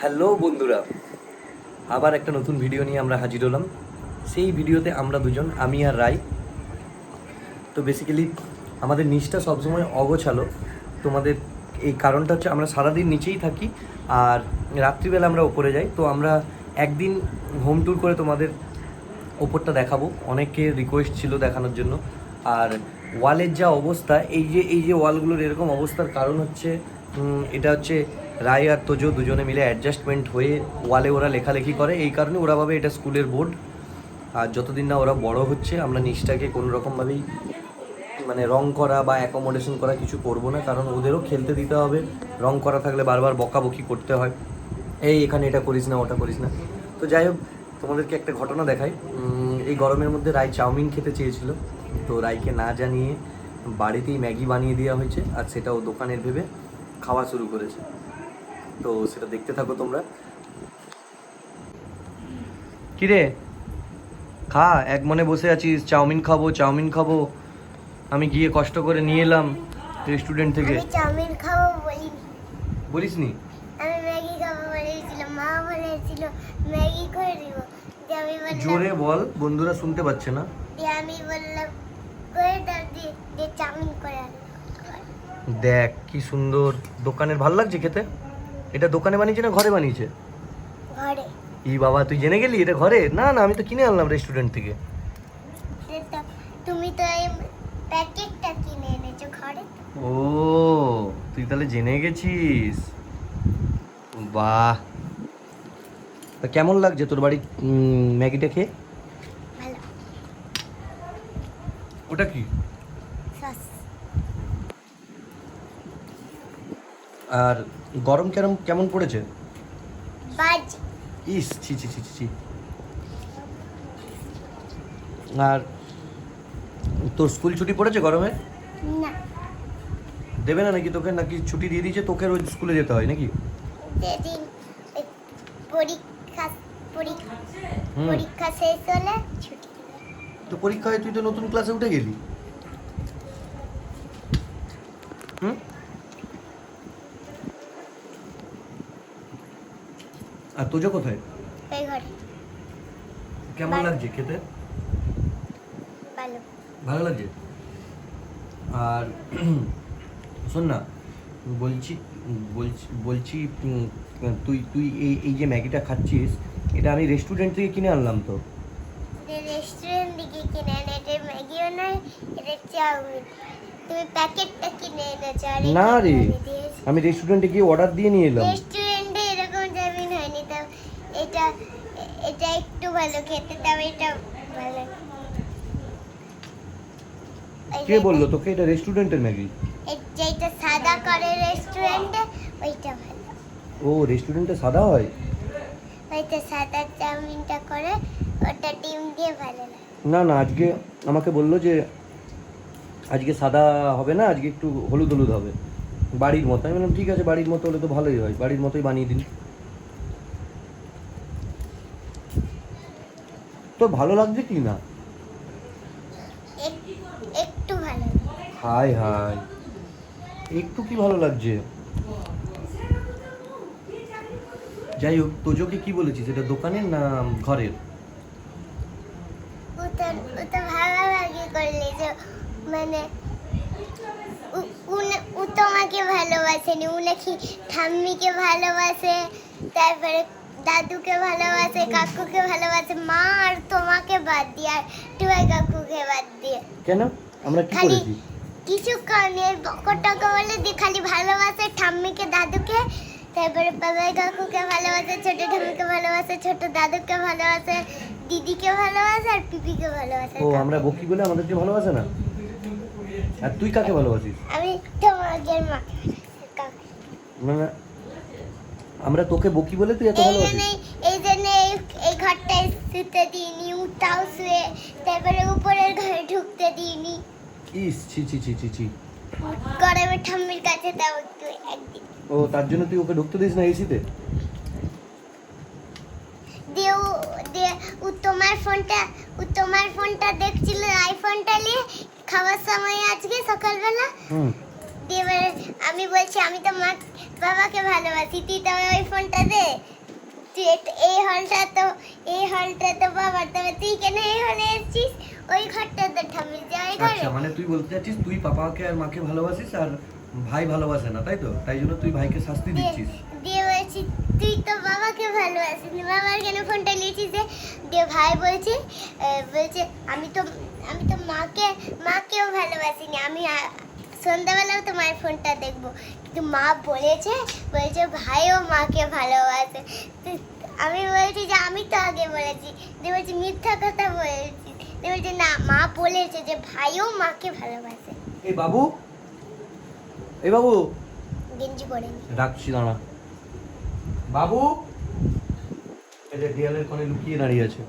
Hello বন্ধুরা, আবার একটা নতুন ভিডিও নিয়ে আমরা হাজির হলাম। সেই ভিডিওতে আমরা দুজন, আমি আর রাই। তো বেসিক্যালি আমাদের নিচটা সবসময় অগোছালো। তোমাদের এই কারণটা হচ্ছে আমরা সারাদিন নিচেই থাকি আর রাত্রিবেলা আমরা ওপরে যাই। তো আমরা একদিন হোম ট্যুর করে তোমাদের ওপরটা দেখাবো। অনেকে রিকোয়েস্ট ছিল দেখানোর জন্য। আর ওয়ালের যা অবস্থা, এই যে এই যে ওয়ালগুলোর এরকম অবস্থার কারণ হচ্ছে এটা হচ্ছে রায় আর তোজো দুজনে মিলে অ্যাডজাস্টমেন্ট হয়ে ওয়ালে ওরা লেখালেখি করে। এই কারণে ওরা ভাবে এটা স্কুলের বোর্ড আর যতদিন না ওরা বড় হচ্ছে, আমরা নিচটাকে কোনো রকমভাবেই মানে রং করা বা অ্যাকোমোডেশন করা কিছু করব না, কারণ ওদেরও খেলতে দিতে হবে। রং করা থাকলে বারবার বকাবকি করতে হয়। এই এখানে এটা করিস না, ওটা করিস না। তো যাই হোক, তোমাদেরকে একটা ঘটনা দেখাই। এই গরমের মধ্যে রায় চাউমিন খেতে চেয়েছিল। তো রায়কে না জানিয়ে বাড়িতেই ম্যাগি বানিয়ে দেওয়া হয়েছে, আর সেটাও দোকানের ভেবে খাওয়া শুরু করেছে। তো সেটা দেখতে থাকো তোমরা। কিরে? খা এক মনে বসে আছিস। চাউমিন খাব চাউমিন খাব। আমি গিয়ে কষ্ট করে নিয়ে এলাম রেস্টুরেন্ট থেকে। আমি চাউমিন খাব বলিনি। বলিস নি আমি ম্যাগি খাব বলেছিল মা বলেছিল ম্যাগি করে দিব। আমি বললাম জোরে বল বন্ধুরা শুনতে পাচ্ছে না। আমি বললাম করে দাও দিয়ে দিয়ে চাউমিন করে আনলো দেখ কি সুন্দর। দোকানের ভালো লাগছে খেতে? এটা দোকানে বানিয়েছে না ঘরে বানিয়েছে? ঘরে। ই বাবা তুই জেনে গেলি? এটা ঘরে? না না আমি তো কিনে আনলাম রেস্টুরেন্ট থেকে। তুমি তো এই প্যাকেটটা কিনে এনেছো ঘরে? ও তুই তাহলে জেনে গেছিস? বাহ। তা কেমন লাগছে তোর বাড়ি ম্যাগিটা খেয়ে? ওটা কি সস আর গরম কেরম কেমন পড়েছে? ইস ছি ছি ছি ছি, আর তোর স্কুল ছুটি পড়েছে গরমে? না। দেবে না নাকি তোকে? নাকি ছুটি দিয়ে দিয়েছে? তোকে রোজ স্কুলে যেতে হয় নাকি? পরীক্ষা পরীক্ষা শেষ হলে ছুটি। তো পরীক্ষায় তুই তো নতুন ক্লাসে উঠে গেলি। আর তোজো কোথায়? ওই ঘরে। কেমন। লাগছে খেতে? ভালো। ভালো লাগছে? আর শোন না বলছি বলছি তুই তুই এই এই যে ম্যাগিটা খাচ্ছিস এটা আমি রেস্টুরেন্ট থেকে কিনে আনলাম তো। রেস্টুরেন্ট দিকে কিনে এটা ম্যাগিও নয় এটা চাউমিন। তুমি প্যাকেটটা কিনে এনেছো না রে আমি রেস্টুরেন্টে গিয়ে অর্ডার দিয়ে নিয়ে এলাম রেস্টুরেন্টে এরকম চাউমিন হয়নি তাও এটা এটা একটু ভালো খেতে তাও এটা ভালো ওই কে বলল? তোকে এটা রেস্টুরেন্টের ম্যাগি। যেটা সাদা করে রেস্টুরেন্টে ওইটা ভালো। ও রেস্টুরেন্টে সাদা হয়? ওইটা সাদা চাউমিনটা করে ওটা ডিম দিয়ে ভালো লাগে। না না আজকে আমাকে বলল যে আজকে সাদা হবে না আজকে একটু হলুদ হলুদ হবে। বাড়ির মতো। আমি বললাম ঠিক আছে বাড়ির মতো হলে তো ভালোই হয়। বাড়ির মতোই বানিয়ে দিন। তো ভালো লাগছে কি না এক- একটু ভালো লাগে। হাই হাই। একটু কি ভালো লাগছে? যাই হোক তোজোকে কি বলেছিস? এটা দোকানের না ঘরের? ও তো যে মানে ভালোবাসেনি। ও নাকি ঠাম্মিকে ভালোবাসে? তারপরে দাদুকে ভালোবাসে কাকুকে ভালোবাসে? মা আর তোমাকে বাদ দিয়ে আর টুয়াই কাকুকে বাদ দিয়ে। কেন? আমরা কি করেছি? কিছু কারণে বকটাকে বলে দিয়ে খালি ভালোবাসে ঠাম্মিকে দাদুকে। তারপরে বাবাই কাকুকে ভালোবাসে ছোট ঠাম্মিকে ভালোবাসে ছোট দাদুকে ভালোবাসে দিদিকে ভালোবাসে আর পিপিকে ভালোবাসে। ও আমরা বকি বলে আমাদেরকে ভালোবাসে না? আর তুই কাকে ভালোবাসিস? আমি তোমাদের মা। মানে আমরা তোকে বকি বলে তুই এত এই ভালোবাসিস? এই জন্য এই- এই ঘরটায় শুতে দিইনি উঠাও শুয়ে। তারপরে উপরের ঘরে ঢুকতে দিইনি। ইস ছি ছি ছি ছি ছি। গরমে ঠাম্মির কাছে তাও একটু একদিন। ও তার জন্য তুই ওকে ঢুকতে দিস না এসিতে? দিয়ে ও- দিয়ে ও তোমার ফোনটা ও তোমার ফোনটা দেখছিল আইফোনটা নিয়ে খাওয়ার সময় আজকে সকালবেলা? হুম। দিয়ে আমি বলছি আমি তো মা বাবাকে ভালোবাসি তুই তবে ওই ফোনটা দে। তুই এই হলটা তো এই হলটা তো বাবার তবে তুই কেন এই হলে এসেছিস? ওই ঘরটা তো ঠামির যে ওই ঘরে। আচ্ছা মানে তুই বলতে চাচ্ছিস তুই পাপাকে আর মাকে ভালোবাসিস আর ভাই ভালোবাসে না তাই তো? তাই জন্য তুই ভাইকে শাস্তি দিচ্ছিস। দিয়ে বলছি তুই তো বাবাকে ভালোবাসিস বাবার কেন ফোনটা নিয়েছিস যে দিয়ে ভাই বলছে বলছে আমি তো আমি তো মাকে মাকেও ভালোবাসিনি। আমি সন্ধ্যাবেলাও তো মায়ের ফোনটা দেখব। কিন্তু মা বলেছে বলছে ভাইও মাকে ভালোবাসে। আমি বলছি যে আমি তো আগে বলেছি। দিয়ে বলছি মিথ্যা কথা বলেছি। বলছে না মা বলেছে যে ভাইও মাকে ভালোবাসে। এই বাবু এই বাবু। গেঞ্জি পরে নি। রাখছি দাঁড়া। বাবু এই যে দেয়ালের কোণে লুকিয়ে দাঁড়িয়ে আছে।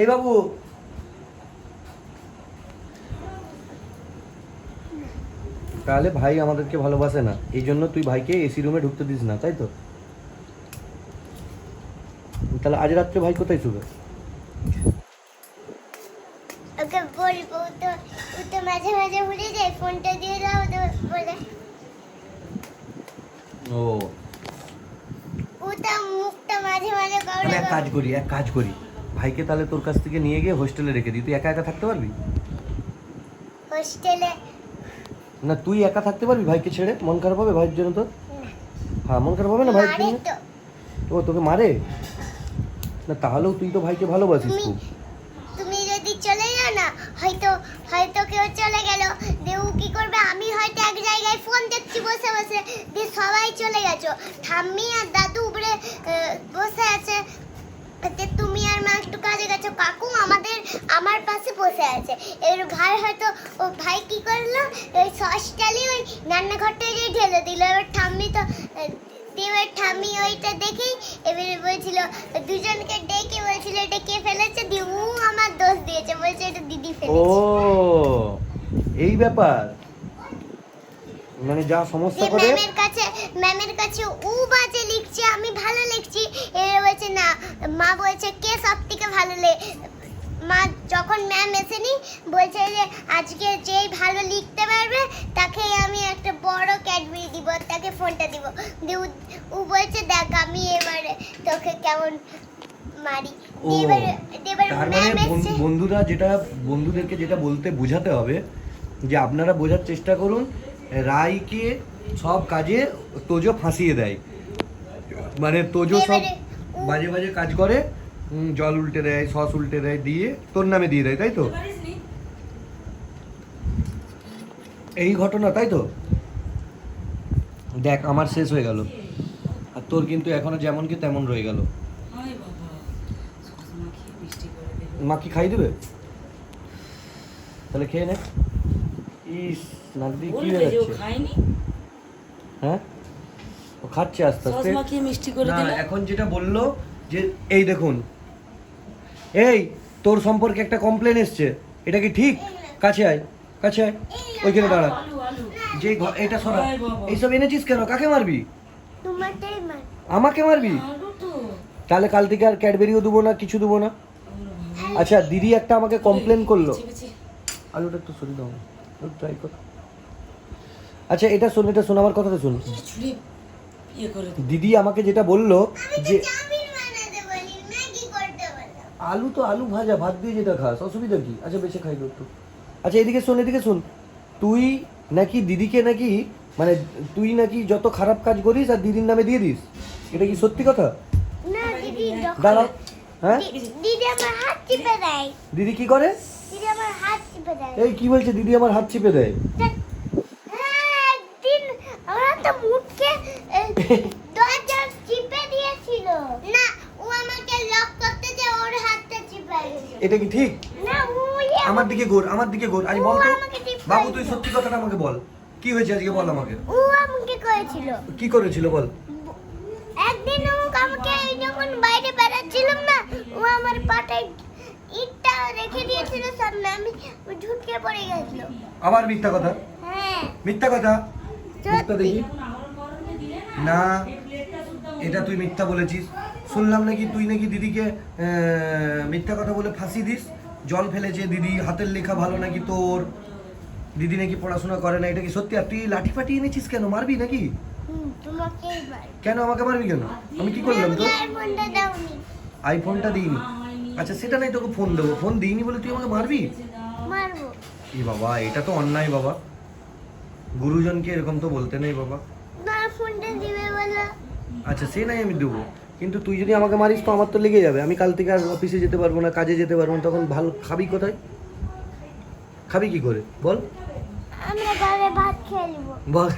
এই বাবু। তাহলে ভাই আমাদেরকে ভালোবাসে না এই জন্য তুই ভাইকে এসি রুমে ঢুকতে দিস না তাই তো? তাহলে আজ রাত্রে ভাই কোথায় শুবে ওকে বলব ও তো ও তো মাঝে মাঝে ভুলে যায় ফোনটা দিয়ে দাও বলে। ও। ও তো মুখটা মাঝে মাঝে কাউরে এক কাজ করি এক কাজ করি। ভাইকে তাহলে তোর কাছ থেকে নিয়ে গিয়ে হোস্টেলে রেখে দিই। তুই একা একা থাকতে পারবি? হোস্টেলে। না তুই একা থাকতে পারবি ভাইকে ছেড়ে? মন খারাপ হবে ভাইয়ের জন্য তো হ্যাঁ মন খারাপ হবে না ভাইয়ের জন্য? ও তোকে মারে? না তাহলেও তুই তো ভাইকে ভালোবাসিস খুব তুমি যদি চলে যাও না হয়তো হয়তো কেউ চলে গেল দিয়ে ও কি করবে আমি হয়তো এক জায়গায় ফোন দেখছি বসে বসে, দিয়ে সবাই চলে গেছো। ঠাম্মি আর দাদু উপরে বসে আছে। তুমি আর মা একটু কাজে গেছো। কাকু আমাদের, আমার পাশে বসে আছে। এবার ভাই হয়তো, ও ভাই কি করল? ওই সসটালি ওই রান্নাঘরটা যে ঢেলে দিল। এবার ঠাম্মি তো এবার ঠাম্মি ওইটা দেখেই এবারে বলছিল, দুজনকে ডেকে বলছিল, এটা কে ফেলেছে? ও আমার দোষ দিয়েছে। বলছে, এটা দিদি ও ফেলেছে এই ব্যাপার? মানে যা সমস্যা করে ম্যামের কাছে ম্যামের কাছে ও বাজে লিখছে আমি ভালো লিখছি। এ বলছে না মা বলছে কে সব থেকে ভালো লে মা যখন ম্যাম এসেনি বলছে যে আজকে যেই ভালো লিখতে পারবে তাকে আমি একটা বড় ক্যাডবেরি দিব তাকে ফোনটা দিব। দিয়ে ও- বলছে দেখ আমি এবারে তোকে কেমন মারি। এবারে এবারে মানে ম্যাম বন- বন্ধুরা যেটা বন্ধুদেরকে যেটা বলতে বোঝাতে হবে যে আপনারা বোঝার চেষ্টা করুন রায়কে সব কাজে তোজো ফাঁসিয়ে দেয়। মানে তোজো সব বাজে বাজে কাজ করে জল উল্টে দেয় সস উল্টে দেয় দিয়ে তোর নামে দিয়ে দেয় তাই তো? এই ঘটনা তাই তো? দেখ আমার শেষ হয়ে গেল। আর তোর কিন্তু এখনও যেমন কি তেমন রয়ে গেল। মা কি খাই দেবে? তাহলে খেয়ে নে। ইস নাক দিয়ে কি বলবে হয়ে ও যাচ্ছে খায়নি? হ্যাঁ? ও খাচ্ছে আস্তে আস্তে? মাখিয়ে মিষ্টি করে না দিলে? এখন যেটা বলল যে এই দেখুন। এই তোর সম্পর্কে একটা কমপ্লেন এসছে। এটা কি ঠিক? কাছে আয় কাছে আয়। ওইখানে দাঁড়া। আলু আলু যে ঘ- এটা সরা। এইসব এনেছিস কেন? কাকে মারবি? আমাকে মারবি? তাহলে কাল থেকে আর ক্যাডবেরিও দেবো না কিছু দেবো না? আচ্ছা দিদি একটা আমাকে কমপ্লেন করল। আলুটা একটু সরিয়ে দাও। ট্রাই কর। আচ্ছা এটা শোন এটা শোন আমার কথাটা শুন। ইয়ে দিদি আমাকে যেটা বলল যে আলু তো আলু ভাজা ভাত দিয়ে যেটা খাস অসুবিধা কি? আচ্ছা বেশি খাইলো একটু। আচ্ছা এদিকে শোন এদিকে শোন। তুই নাকি দিদিকে নাকি মানে তুই নাকি যত খারাপ কাজ করিস আর দিদির নামে দিয়ে দিস এটা কি সত্যি কথা? না দাঁড়াও হ্যাঁ? দিদি আমার হাত চিপে দেয়। দিদি কি করে? দিদি আমার হাত চিপে দেয়। এই কি বলছে? দিদি আমার হাত চিপে দেয়। হ্যাঁ, একদিন আমরা তো মুখকে দরজা চিপে দিয়েছিল। না ও আমাকে লক করতে যে ওর হাতটা চিপে এটা কি ঠিক? না ও ইয়ে আমার দিকে ঘোর আমার দিকে ঘোর। আজ বল তো। বাবু তুই সত্যি কথাটা আমাকে বল। কি হয়েছে আজকে বল আমাকে? ও আমাকে করেছিল। কি করেছিল বল? একদিন ও আমাকে যখন বাইরে বেড়াচ্ছিলাম না ও আমার পাটায় ইটটা রেখে দিয়েছিল সামনে আমি ঝুটকে পড়ে গেছিল। আবার মিথ্যা কথা? হ্যাঁ। মিথ্যা কথা। মিথ্যা দেখি। না এটা তুই মিথ্যা বলেছিস। শুনলাম নাকি তুই নাকি দিদিকে মিথ্যা কথা বলে ফাঁসি দিস? জল ফেলেছে দিদি হাতের লেখা ভালো নাকি তোর? দিদি নাকি পড়াশোনা করে না এটা কি সত্যি? আর তুই লাঠি ফাটি এনেছিস কেন? মারবি নাকি? কেন আমাকে মারবি কেন? আমি কি করলাম তো আইফোনটা দিইনি। আচ্ছা সেটা নাই তোকে ফোন দেবো। ফোন দিইনি বলে তুই আমাকে মারবি? মারবো। এ বাবা এটা তো অন্যায় বাবা। গুরুজনকে এরকম তো বলতে নেই বাবা। না ফোনটা দিবে বলো। আচ্ছা সে নাই আমি দেবো। কিন্তু তুই যদি আমাকে মারিস তো আমার তো লেগে যাবে। আমি কাল থেকে আর অফিসে যেতে পারব না কাজে যেতে পারব না তখন ভালো খাবি কোথায়? খাবি কি করে? বল। আমরা ঘরে ভাত বল।